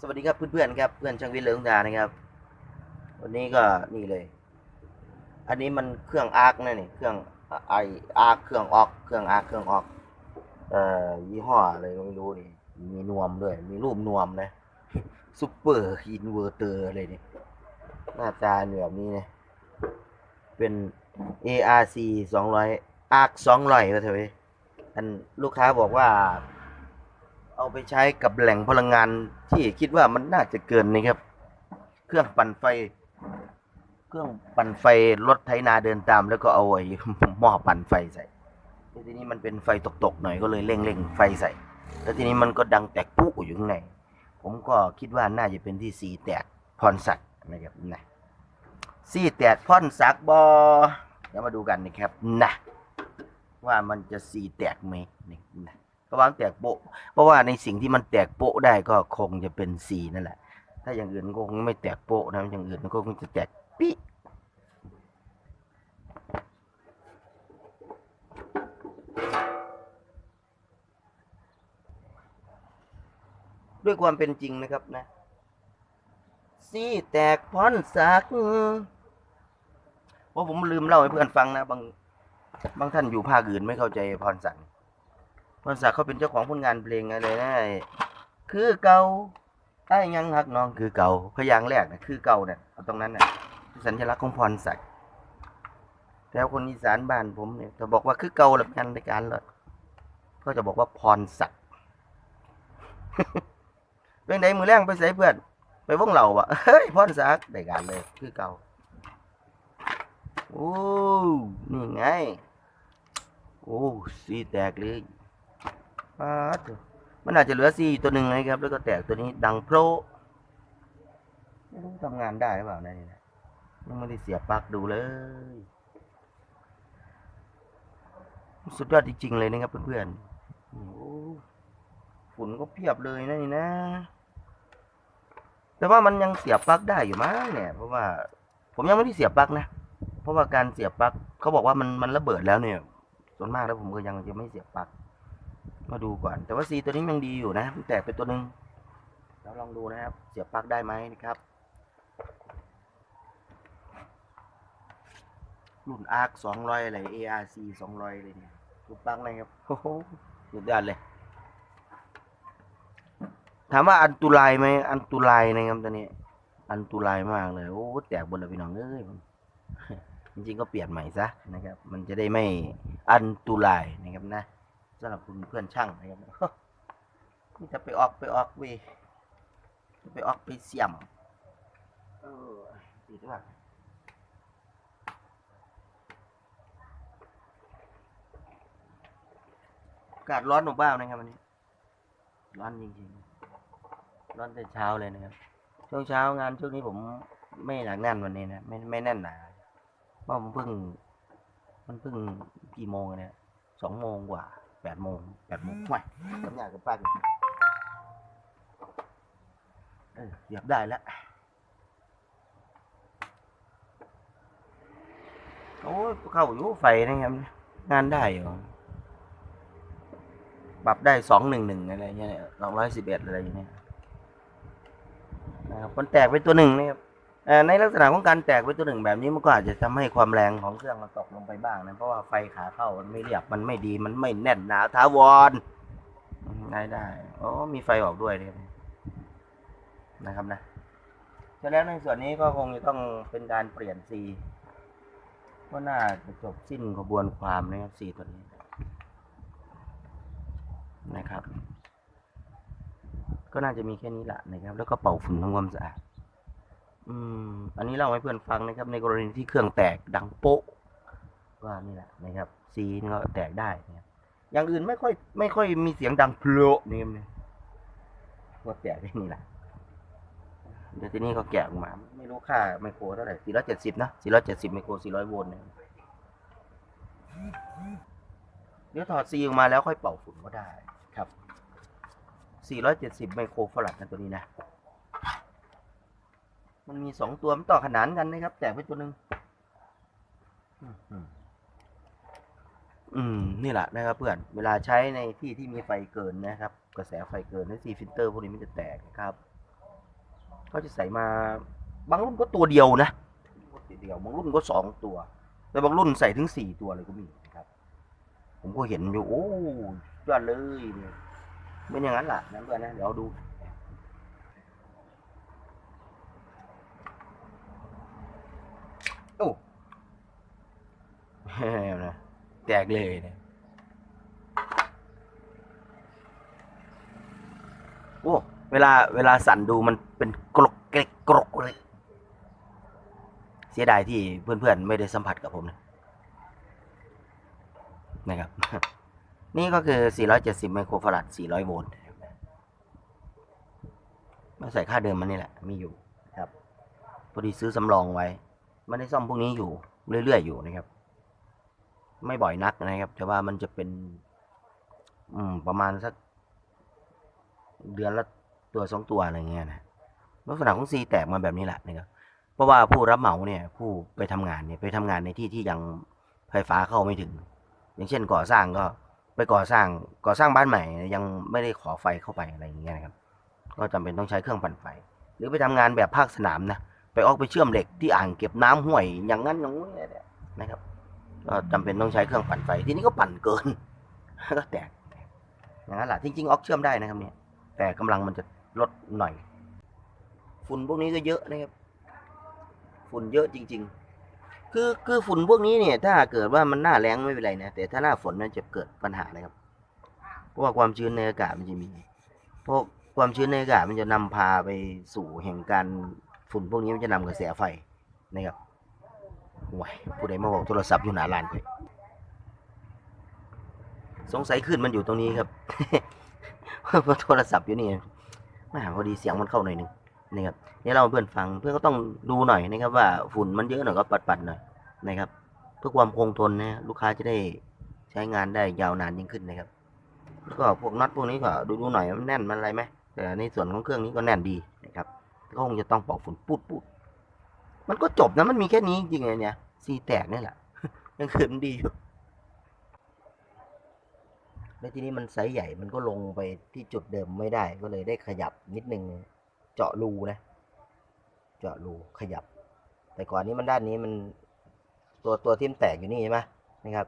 สวัสดีครับเพื่อนๆครับเพื่อนช่างวิทย์เลืองดานะครับ วันนี้ก็นี่เลย อันนี้มันเครื่องอาร์คนะนี่เครื่องไออาร์คเครื่องออกเครื่องอาร์คเครื่องออกเอ่อยี่ห้ออะไรก็ไม่รู้นี่มีนวมด้วย มีรูปนวมนะซุปเปอร์อินเวอร์เตอร์อะไรนี่หน้าตาเนี่ยแบบนี้นะเป็น ARC 200 ARC 200ก็เถอะเว้ยอันลูกค้าบอกว่า เอาไปใช้กับแหล่งพลังงานที่คิดว่ามันน่าจะเกินนะครับ เครื่องปั่นไฟ เครื่องปั่นไฟรถไถนาเดินตาม แล้วก็เอาไอ้หม้อปั่นไฟใส่แล้วทีนี้มันเป็นไฟตกๆหน่อยก็เลยเร่งเร่งไฟใส่ แล้วทีนี้มันก็ดังแตกปุ๊อยู่ข้างในผมก็คิดว่าน่าจะเป็นที่สีแตกพรสักนะครับนะสีแตกพรสักบอเดี๋ยวมาดูกันนะครับนะว่ามันจะสีแตกไหมนี่นะ ก็วางแตกโปะเพราะว่าในสิ่งที่มันแตกโปะได้ก็คงจะเป็นสีนั่นแหละ ถ้าอย่างอื่นก็คงไม่แตกโปะนะอย่างอื่นก็คงจะแตกปิด้วยความเป็นจริงนะครับนะสีแตกพรสักเพราะผมลืมเล่าให้เพื่อนฟังนะ บางบางท่านอยู่ภาคอื่นไม่เข้าใจพรสัก พรศักดิ์เขาเป็นเจ้าของผลงานเพลงอะไรนะไอ้คือเก่าไอ้ยังหักน้องคือเก่าพยางค์แรกนะคือเก่าเนี่ยเอาตรงนั้นน่ะสัญลักษณ์ของพรศักดิ์แล้วคนอีสานบ้านผมเนี่ยจะบอกว่าคือเก่าหลับงานในการเลยก็จะบอกว่าพรศักดิ์เป็นไดมือแรงไปใส่เพื่อนไปวงเหล่าอะเฮ้ยพรศักดิ์ได้การเลยคือเก่าโอ้นี่ไง โอ้สีแตกเลย ปาดมันอาจจะเหลือสี่ตัวหนึ่งนะครับ แล้วก็แตกตัวนี้ดังโพรไม่รู้ทำงานได้หรือเปล่านะนี่นะยังไม่ได้เสียบปลั๊กดูเลย สุดยอดจริงๆเลยนะครับเพื่อนๆฝุ่นก็เพียบเลยนะนี่นะ แต่ว่ามันยังเสียบปลั๊กได้อยู่มั้งเนี่ย เพราะว่า ผมยังไม่ได้เสียบปลั๊กนะ เพราะว่าการเสียบปลั๊กเขาบอกว่ามันมันระเบิดแล้วเนี่ย ส่วนมากแล้วผมก็ยังจะไม่เสียบปลั๊ก มาดูก่อน แต่ว่าซีตัวนี้ยังดีอยู่นะมันแตกไปตัวหนึ่งเราลองดูนะครับ เสียบปลั๊กได้ไหมนะครับรุ่น ARC 200อะไร ARC 200อะไรเนี่ยรูปปลั๊กนะครับโอ้โหสุดยอดเลย ถามว่าอันตุรายไหมอันตุรายนะครับตัวนี้ อันตุรายมากเลยโอ้แตกบนเลยพี่น้องเอ้ยจริงๆก็เปลี่ยนใหม่ซะนะครับ มันจะได้ไม่อันตุรายนะครับนะสำหรับคุณเพื่อนช่างนะครับนี่จะไปออกไปออกเวยจะไปออกไปเสี่ยมเออติดว่าอากาศร้อนหนูบ้างนะครับวันนี้ ร้อนจริงๆ ร้อนแต่เช้าเลยนะครับ ช่วงเช้างานช่วงนี้ผมไม่หนักแน่นวันนี้นะ ไม่ไม่แน่นหนาเพราะผมเพิ่ง มันเพิ่งกี่โมงเนี่ยสองโมงกว่า แปดโมงแปดโมงไม่ทำงานกับป้ากันเออเสียบได้แล้ว โอ้ยเข้าอยู่ไฟนะครับ งานได้อยู่ปรับได้สองหนึ่งหนึ่งอะไรเงี้ยสองร้อยสิบเอ็ดอะไรอย่างเงี้ยนะครับมันแตกไปตัวหนึ่งนะครับเอ่อ ในลักษณะของการแตกไปตัวหนึ่งแบบนี้มันก็อาจจะทำให้ความแรงของเครื่องมันตกลงไปบ้างนะเพราะว่าไฟขาเข้ามันไม่เรียบมันไม่ดีมันไม่แน่นหนาถาวรได้ได้โอ้มีไฟออกด้วยนะครับนะครับนะฉะนั้นในส่วนนี้ก็คงจะต้องเป็นการเปลี่ยนซีก็น่าจะจบสิ้นกระบวนความนะครับซีตัวนี้นะครับ ก็น่าจะมีแค่นี้แหละนะครับ แล้วก็เป่าฝุ่นทำความสะอาด อืม อันนี้เล่าให้เพื่อนฟังนะครับ ในกรณีที่เครื่องแตกดังโป๊ะว่านี่แหละนะครับ ซีนก็แตกได้นะครับอย่างอื่นไม่ค่อย ไม่ค่อยมีเสียงดังโผล่นี่ครับว่าแตกที่นี่แหละเดี๋ยวทีนี้ก็แกะออกมา ไม่รู้ค่าไมโครเท่าไหร่470นะ470ไมโคร400โวลต์เนี่ยเดี๋ยวถอดซีออกมาแล้วค่อยเป่าฝุ่นก็ได้ครับ 470 ไมโครฟาราดนะตัวนี้นะ มันมีสองตัวมันต่อขนานกันนะครับ แตกไปตัวหนึ่งอืมอืมอืม นี่แหละนะครับเพื่อน เวลาใช้ในที่ที่มีไฟเกินนะครับ กระแสไฟเกินในซีฟิลเตอร์พวกนี้มันจะแตกนะครับเขาจะใส่มาบางรุ่นก็ตัวเดียวนะตัวเดียวบางรุ่นก็สองตัว แต่บางรุ่นใส่ถึงสี่ตัวเลยก็มีนะครับ ผมก็เห็นอยู่โอ้ยอดเลยเนี่ยเป็นอย่างนั้นแหละนั่นเพื่อนนะเดี๋ยวดู โอ้นะแตกเลยนี่ยโอ้เวลาเวลาสั่นดูมันเป็นกรกเกรกกรกเลย เสียดายที่เพื่อนๆ ไม่ได้สัมผัสกับผมนะนะครับ นี่ก็คือ 470 ไมโครฟาราด 400 โวลต์มาใส่ค่าเดิมมันนี่แหละ มีอยู่ครับ พอดีซื้อสำรองไว้ ไม่ได้ซ่อมพวกนี้อยู่เรื่อยๆอยู่นะครับ ไม่บ่อยนักนะครับ แต่ว่ามันจะเป็น อืมประมาณสักเดือนละตัวสองตัวอะไรเงี้ยนะลักษณะของซีแตกมาแบบนี้แหละนะครับเพราะว่าผู้รับเหมาเนี่ย ผู้ไปทำงานเนี่ยไปทำงานในที่ที่ยังไฟฟ้าเข้าไม่ถึง อย่างเช่นก่อสร้างก็ไปก่อสร้างก่อสร้างบ้านใหม่ ยังไม่ได้ขอไฟเข้าไปอะไรอย่างเงี้ยนะครับ ก็จำเป็นต้องใช้เครื่องปั่นไฟ หรือไปทำงานแบบภาคสนามนะ ไปออกไปเชื่อมเหล็กที่อ่างเก็บน้ำห้วย อย่างนั้นอย่างนี้เนี่ยนะครับก็จำเป็นต้องใช้เครื่องปั่นไฟทีนี้ก็ปั่นเกินก็แตกอย่างนั้นแหละจริงๆออกเชื่อมได้นะครับเนี่ย แต่กำลังมันจะลดหน่อย ฝุ่นพวกนี้ก็เยอะนะครับ ฝุ่นเยอะจริง ๆ คือคือฝุ่นพวกนี้เนี่ย ถ้าเกิดว่ามันหน้าแรงไม่เป็นไรนะแต่ถ้าหน้าฝนมันจะเกิดปัญหานะครับเพราะว่าความชื้นในอากาศมันจะมีพราะความชื้นในอากาศมันจะนำพาไปสู่แห่งการ ฝุ่นพวกนี้มันจะนำกระแสไฟนะครับห่วยผู้ใดมาบอกโทรศัพท์อยู่หนาร้านไปสงสัยขึ้นมันอยู่ตรงนี้ครับเพราะโทรศัพท์อยู่นี่แม่พอดีเสียงมันเข้าหน่อยหนึ่งนะครับนี่เราเพื่อนฟังเพื่อนก็ต้องดูหน่อยนะครับ ว่าฝุ่นมันเยอะหน่อยก็ปัดๆหน่อยนะครับ เพื่อความคงทนนะลูกค้าจะได้ใช้งานได้ยาวนานยิ่งขึ้นนะครับ แล้วก็พวกน็อตพวกนี้ก็ดูดูหน่อยมันแน่นมันอะไรไหมแต่ในส่วนของเครื่องนี้ก็แน่นดีนะครับ ก็คงจะต้องปอกฝุ่นปูดปูดมันก็จบนะมันมีแค่นี้จริงๆไงเนี่ยซีแตกนี่แหละยังคืนมันดีอยู่แล้วทีนี้มันไซส์ใหญ่มันก็ลงไปที่จุดเดิมไม่ได้ก็เลยได้ขยับนิดนึงเจาะรูนะ เจาะรูขยับ แต่ก่อนนี้มันด้านนี้มันตัวตัวที่มันแตกอยู่นี่ใช่ไหมนะครับ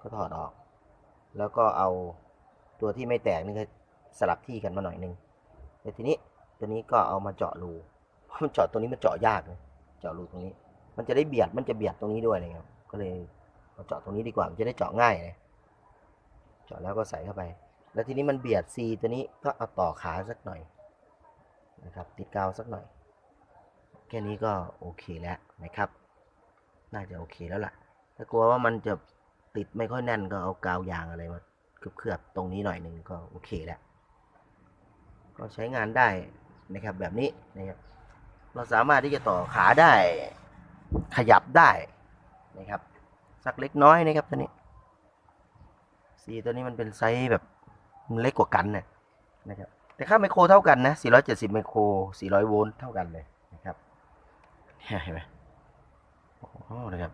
ก็ถอดออก แล้วก็เอาตัวที่ไม่แตกนี่ก็สลับที่กันมาหน่อยนึงแต่ทีนี้ ตัวนี้ก็เอามาเจาะรูเพราะมันเจาะตรงนี้มันเจาะยากเลยเจาะรูตรงนี้ มันจะได้เบียดมันจะเบียดตรงนี้ด้วยนะครับก็เลยเอาเจาะตรงนี้ดีกว่ามันจะได้เจาะง่ายเลยเจาะแล้วก็ใส่เข้าไป แล้วทีนี้มันเบียดซีตัวนี้ก็เอาต่อขาสักหน่อยนะครับ ติดกาวสักหน่อย แค่นี้ก็โอเคแล้วนะครับ น่าจะโอเคแล้วล่ะ ถ้ากลัวว่ามันจะติดไม่ค่อยแน่นก็เอากาวยางอะไรมาเคลือบๆตรงนี้หน่อยหนึ่งก็โอเคแล้ว ก็ใช้งานได้ นะครับแบบนี้นะครับเราสามารถที่จะต่อขาได้ขยับได้นะครับสักเล็กน้อยนะครับตัวนี้สีตัวนี้มันเป็นไซส์แบบเล็กกว่ากันนี่ยนะครับแต่ค่าไมโครเท่ากันนะ470ไมโคร400โวลต์เท่ากันเลยนะครับเห็นไหมโอ้โหนะครับ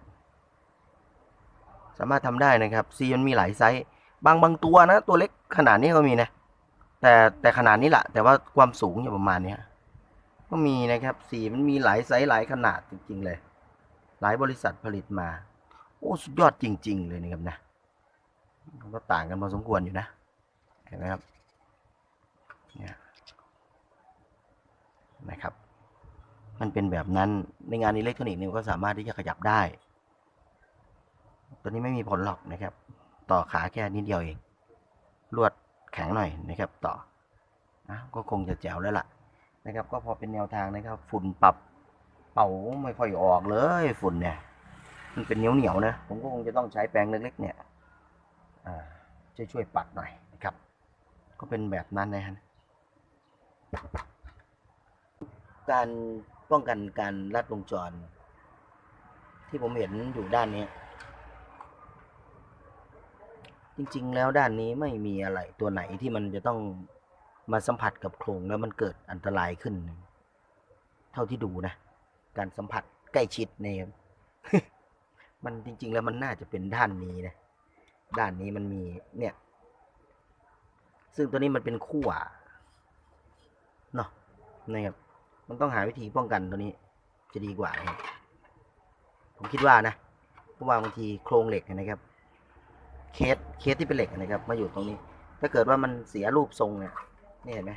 สามารถทำได้นะครับซีมันมีหลายไซส์บางบางตัวนะ ตัวเล็กขนาดนี้ก็มีนะ แต่แต่ขนาดนี้แหละแต่ว่าความสูงอยู่ประมาณเนี้ยก็มีนะครับ สีมันมีหลายไซส์หลายขนาดจริง ๆ เลย หลายบริษัทผลิตมา โอ้สุดยอดจริง ๆ เลยนะครับนะก็ต่างกันพอสมควรอยู่นะเห็นไหมครับเนี่ยนะครับ มันเป็นแบบนั้นในงานอิเล็กทรอนิกส์เนี่ยก็สามารถที่จะขยับได้ ตัวนี้ไม่มีผลหรอกนะครับ ต่อขาแค่นิดเดียวเองลวด แข็งหน่อยนะครับต่อนะก็คงจะแจ๋วแล้วล่ะนะครับ ก็พอเป็นแนวทางนะครับ ฝุ่นปรับเป่าไม่ค่อยออกเลยฝุ่นเนี่ยมันเป็นเหนียวเหนียวนะผมก็คงจะต้องใช้แปรงเล็กๆเนี่ยอ่าช่วยช่วยปัดหน่อยนะครับ ก็เป็นแบบนั้นนะฮะการป้องกันการลัดวงจร ที่ผมเห็นอยู่ด้านนี้ จริง ๆ แล้วด้านนี้ไม่มีอะไรตัวไหนที่มันจะต้องมาสัมผัสกับโครงแล้วมันเกิดอันตรายขึ้น เท่าที่ดูนะ การสัมผัสใกล้ชิดเนี่ยมันจริง ๆ แล้วมันน่าจะเป็นด้านนี้นะ ด้านนี้มันมีเนี่ย ซึ่งตัวนี้มันเป็นขั้วเนาะนะครับ มันต้องหาวิธีป้องกันตัวนี้ จะดีกว่านะครับผมคิดว่านะ เพราะว่าบางทีโครงเหล็กนะครับ เคสเคสที่เป็นเหล็กนะครับ มาอยู่ตรงนี้ ถ้าเกิดว่ามันเสียรูปทรงเนี่ยนี่เห็นไหม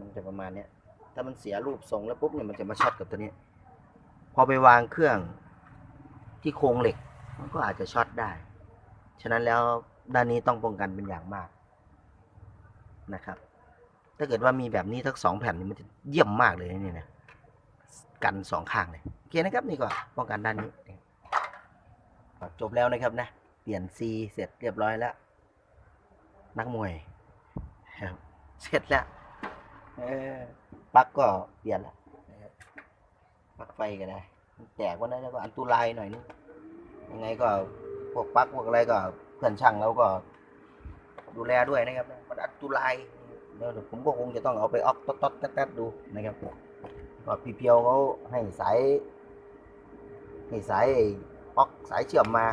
มันจะประมาณเนี้ยถ้ามันเสียรูปทรงแล้วปุ๊บเนี่ยมันจะมาช็อตกับตัวนี้ พอไปวางเครื่องที่โครงเหล็ก มันก็อาจจะช็อตได้ ฉะนั้นแล้วด้านนี้ต้องป้องกันเป็นอย่างมากนะครับ ถ้าเกิดว่ามีแบบนี้ทั้งสองแผ่นนี่มันจะเยี่ยมมากเลยนี่นะกันสองข้างเลยโอเคนะครับนี่ก็ป้องกันด้านนี้จบแล้วนะครับนะ ปลี่ยนซีเสร็จเรียบร้อยแล้ว นักมวยครับเสร็จแล้วปั๊กก็เปลี่ยนแล้วนะครับปั๊กไฟก็ได้แตกวันนั้นแล้วก็อันตรายหน่อยนึงยังไงก็พวกปั๊กพวกอะไรก็เพื่อนช่างเราก็ดูแลด้วยนะครับมันอันตรายเดี๋ยวผมก็คงจะต้องเอาไปออกต๊อดๆแต๊ดๆดูนะครับก็พี่เพียวเขาให้สายให้สายออกสายเชื่อมมา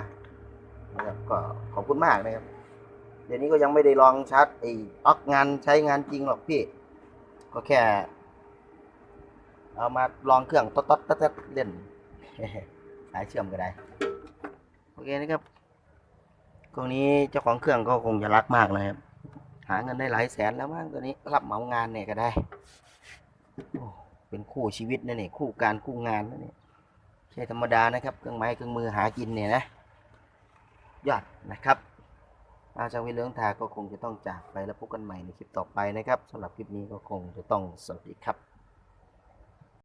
นะครับก็ขอบคุณมากนะครับ เดี๋ยวนี้ก็ยังไม่ได้ลองชาร์จไอ้ออกงานใช้งานจริงหรอกพี่ ก็แค่ เอามาลองเครื่องต๊อดต๊ดเล่นสายเชื่อมก็ได้ โอเคนะครับตรงนี้เจ้าของเครื่องก็คงจะรักมากเลยครับ หาเงินได้หลายแสนแล้วมั้งตัวนี้รับเหมางานเนี่ยก็ได้เป็นคู่ชีวิตนะเนี่ยคู่การคู่งานนะเนี่ยใช่ธรรมดานะครับ เครื่องไม้เครื่องมือหากินเนี่ยนะ ยอดนะครับอาจารย์วิเลืองทาก็คงจะต้องจากไปแล้วพบกันใหม่ในคลิปต่อไปนะครับสำหรับคลิปนี้ก็คงจะต้องสวัสดีครับ